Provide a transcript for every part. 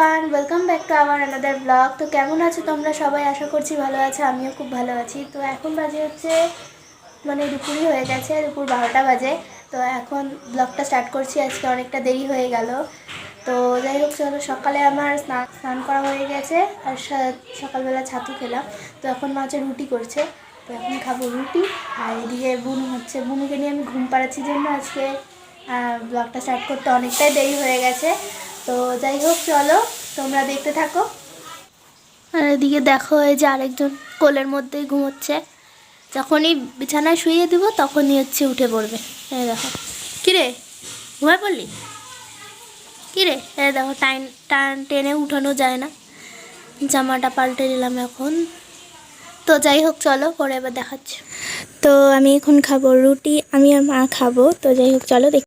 Everyone welcome back to our another blog তো কেমন আছো তোমরা? সবাই আশা করছি ভালো আছো, আমিও খুব ভালো আছি। তো এখন বাজে হচ্ছে মানে দুপুরই হয়ে গেছে, দুপুর বারোটা বাজে। তো এখন ব্লগটা স্টার্ট করছি, আজকে অনেকটা দেরি হয়ে গেল। তো যাই হোক, চলো সকালে আমার স্নান স্নান করা হয়ে গেছে, আর সকালবেলা ছাতু খেলাম। তো এখন মা হচ্ছে রুটি করছে, তো এখন খাব রুটি। আর এদিকে বুনু হচ্ছে, বুনুকে নিয়ে আমি ঘুম পাড়াচ্ছি জন্য আজকে। ব্লগটা স্টার্ট করতে অনেকটাই দেরি হয়ে গেছে। তো যাই হোক, চলো, তোমরা দেখতে থাকো। আর এদিকে দেখো, এই যে আরেকজন কোলের মধ্যেই ঘুমোচ্ছে। যখনই বিছানায় শুয়ে দিব, তখনই হচ্ছে উঠে পড়বে। এই দেখো। কিরে? ঘুমায় পড়লি? কিরে? এই দেখো টাইম টান টেনে উঠানো যায় না। জামাটা পাল্টে নিলাম এখন। তো যাই হোক, চলো, পরে এবার দেখাচ্ছি। তো আমি এখন খাব রুটি, আমি আর মা খাব। তো যাই হোক, চলো দেখ।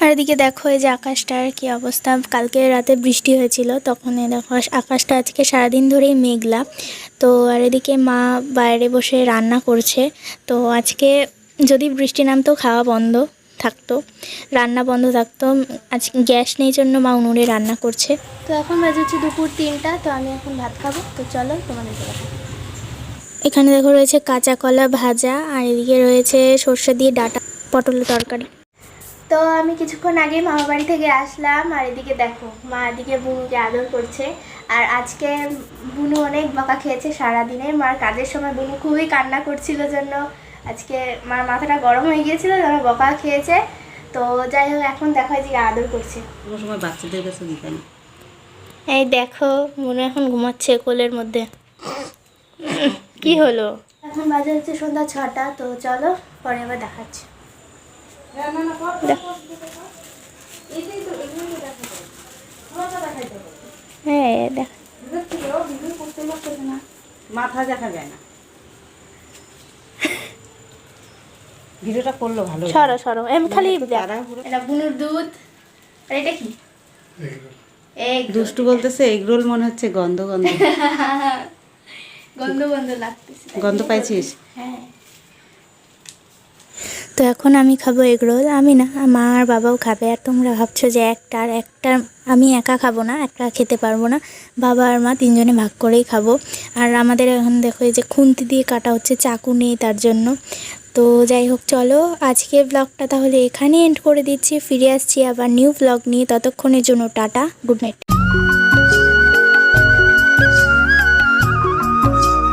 আর এদিকে দেখো, এই যে আকাশটার কি অবস্থা? কালকে রাতে বৃষ্টি হয়েছিল, তখন দেখো, আকাশটা আজকে সারাদিন ধরেই মেঘলা। তো আর এদিকে মা বাইরে বসে রান্না করছে। তো আজকে যদি বৃষ্টি নামতো খাওয়া বন্ধ থাকতো, রান্না বন্ধ থাকতো। আজ গ্যাস নেই জন্য মা উনুনে রান্না করছে। তো এখন বাজে হচ্ছে দুপুর তিনটা, তো আমি এখন ভাত খাব। তো চলো তোমাদের এখানে দেখো রয়েছে কাঁচা কলা ভাজা, আর এদিকে রয়েছে সর্ষে দিয়ে ডাটা, পটলের তরকারি। তো আমি কিছুক্ষণ আগে মামা বাড়ি থেকে আসলাম আর এদিকে দেখো মা এদিকে বুনুকে আদর করছে। আর আজকে বুনু অনেক বকা খেয়েছে সারাদিনে। মার কাজের সময় বুনু খুবই কান্না করছিল জন্য। আজকে মার মাথাটা গরম হয়ে গিয়েছিল জন্য বকা খেয়েছে। তো যাই হোক এখন দেখো যে আদর করছে। কোনো সময় বাচ্চাদের কাছে দিতে না। এই দেখো মনে এখন ঘুমাচ্ছে কোলের মধ্যে। কি হলো? এখন বাজে হচ্ছে সন্ধ্যা ছটা তো চলো পরে আবার দেখাচ্ছি। দেখো। হ্যাঁ দেখ। মাথা দেখা যায় না। ভিডিওটা করল ভালো সরো সরো। এম খালি এটা বুনুর দুধ। আর এটা কি? দুষ্টু বলতেছে এগরোল মনে হচ্ছে গন্ধ গন্ধ। গন্ধ গন্ধ লাগতেছে। গন্ধ পাইছিস? হ্যাঁ। তো এখন আমি খাব এগরোল আমি না, মা আর বাবাও খাবে। আর তোমরা ভাবছ যে একটা আর একটা আমি একা খাব না একটা খেতে পারব না। বাবা আর মা তিনজনে ভাগ করেই খাব। আর আমাদের এখন দেখো এই যে খুন্তি দিয়ে কাটা হচ্ছে চাকু নেই তার জন্য। তো যাই হোক, চলো আজকে ব্লগটা তাহলে এখানেই এন্ড করে দিচ্ছি। ফিরে আসছি আবার নিউ ব্লগ নিয়ে। ততক্ষণের জন্য টাটা গুড নাইট